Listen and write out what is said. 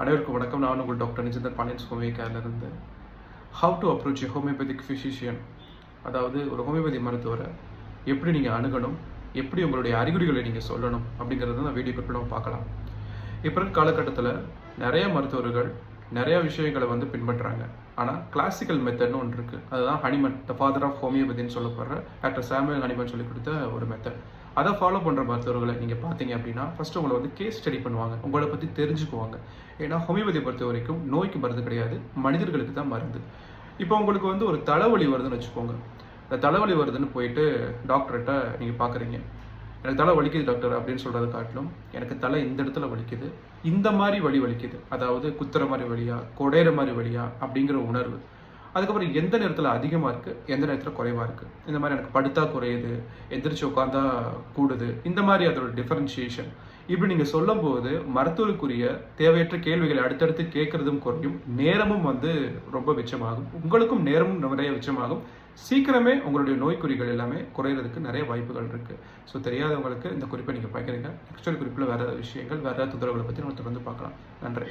அனைவருக்கும் வணக்கம். நான் உங்கள் doctor Nijanthar Pandian ஹோமியோகேர்லேருந்து how to approach homeopathic physician அதாவது ஒரு ஹோமியோபதி மருத்துவரை எப்படி நீங்கள் அணுகணும் எப்படி உங்களுடைய அறிகுறிகளை நீங்கள் சொல்லணும் அப்படிங்கிறத நான் வீடியோ குறிப்பிட பார்க்கலாம். இப்போ இருக்க காலகட்டத்தில் நிறைய மருத்துவர்கள் நிறையா விஷயங்களை வந்து பின்பற்றுறாங்க ஆனால் கிளாசிக்கல் மெத்தட்னு ஒன்று இருக்குது அதுதான் ஹனிமன் த ஃபாதர் ஆஃப் ஹோமியோபதின்னு சொல்லப்படுற டாக்டர் சாமுவேல் ஹனிமன் சொல்லி கொடுத்த ஒரு மெத்தட் அதை ஃபாலோ பண்ணுற மருத்துவர்களை நீங்கள் பார்த்தீங்க அப்படின்னா ஃபஸ்ட்டு உங்களை வந்து கேஸ் ஸ்டடி பண்ணுவாங்க. உங்களை பற்றி தெரிஞ்சுக்குவாங்க. ஏன்னா ஹோமியோபதி பொறுத்த வரைக்கும் நோய்க்கு மருந்து கிடையாது மனிதர்களுக்கு தான் மருந்து. இப்போ உங்களுக்கு வந்து ஒரு தலைவலி வருதுன்னு வச்சுக்கோங்க. இந்த தலைவலி வருதுன்னு போயிட்டு டாக்டர்கிட்ட நீங்கள் பார்க்குறீங்க எனக்கு தலை வலிக்குது டாக்டர் அப்படின்னு சொல்கிறத காட்டிலும் எனக்கு தலை இந்த இடத்துல வலிக்குது. இந்த மாதிரி வலி வலிக்குது. அதாவது குத்துற மாதிரி வலியா கொடையிற மாதிரி வலியா அப்படிங்கிற உணர்வு. அதுக்கப்புறம் எந்த நேரத்தில் அதிகமாக இருக்குது எந்த நேரத்தில் குறைவாக இருக்குது இந்த மாதிரி எனக்கு படுத்தா குறையுது எந்திரிச்சு உட்காந்தா கூடுது. இந்த மாதிரி அதோட டிஃபரன்ஷியேஷன் இப்படி நீங்கள் சொல்லும்போது மருத்துவருக்குரிய தேவையற்ற கேள்விகளை அடுத்தடுத்து கேட்கறதும் குறையும். நேரமும் வந்து ரொம்ப மிச்சமாகும். உங்களுக்கும் நேரமும் நிறைய மிச்சமாகும். சீக்கிரமே உங்களுடைய நோய்க்குறிகள் எல்லாமே குறையிறதுக்கு நிறைய வாய்ப்புகள் இருக்கு. ஸோ தெரியாதவங்களுக்கு இந்த குறிப்பை நீங்கள் பார்க்குறீங்க நெக்ஸ்ட் குறிப்பில் வேற விஷயங்கள் வேற தொந்தரவுகளை பற்றி நம்ம தொடர்ந்து பார்க்கலாம். நன்றி.